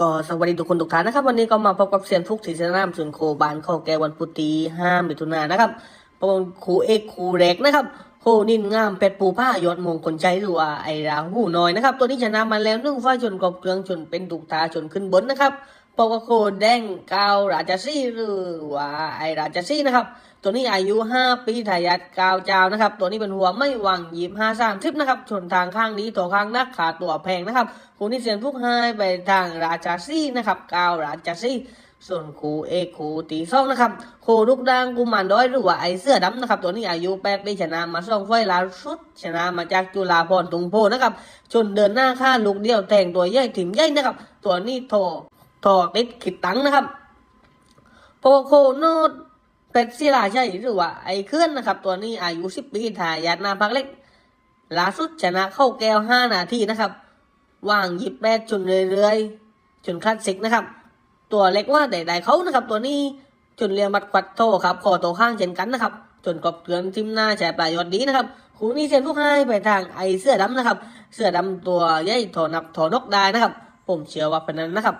ก็สวัสดีทุกคนทุกท่านนะครับ วันนี้ก็มาพบกับเซียนฟุกศรีชนามส่วนโคบานข้อแกวันพุธีห้ามิถุนายนนะครับปงครูเอกครูแรกนะครับโคนินงามเป็ดปูผ้ายอดมงคลใจรัวไอราหูน้อยนะครับ ตัวนี้ชนะมาแล้วนึ่งฟ้าชนกอบเกลืองชนเป็นดุกตาชนขึ้นบนนะครับ ปกโคแดงเการาชสีหรือว่าไอราชสีนะครับ ตัวนี้อายุ5ปีทายาทกาวเจ้านะครับ ตัวนี้เป็นหัวไม่หวังยิบห้าสามทิปนะครับชนทางข้างนี้ตัวข้างนักขาตัวแพงนะครับคูนี่เสียนพุกให้ไปทางราชาซี่นะครับเการาชาซี่ส่วนครูเอกครูตีซ่องนะครับครูลูกดังกุมารด้อยหรือว่าไอเสื้อดำนะครับ ตัวนี้อายุแปดปีชนะมาสองไฟล์ลาสุด ชนะมาจากจุฬาพรตุงโพนะครับ ชนเดินหน้าข้าลูกเดียวแต่งตัวใหญ่ถิ่มใหญ่นะครับ ตัวนี้โถ โถติดขิดตังนะครับโปโคโนดเป็ดศิลาใช่หรือว่าไอ้เคลื่อนนะครับ ตัวนี้อายุสิบปีทายาทนาพักเล็กล่าสุดชนะเข้าแก้วห้านาทีนะครับว่างหยิบแปดจนเรื่อยๆจนคลาสสิกนะครับ ตัวเล็กว่าใดๆเขานะครับ ตัวนี้จนเรียงมัดควัดโตครับคอโตข้างเช่นกันนะครับ จนกบเกลือนทิมหน้าแฉปลายยอดดีนะครับคู่นี้เซนลูกให้ไปทางไอเสื้อดำนะครับ เสื้อดำตัวใหญ่ถอนับถอนกได้นะครับ ผมเชื่อว่าเป็นนั้นนะครับ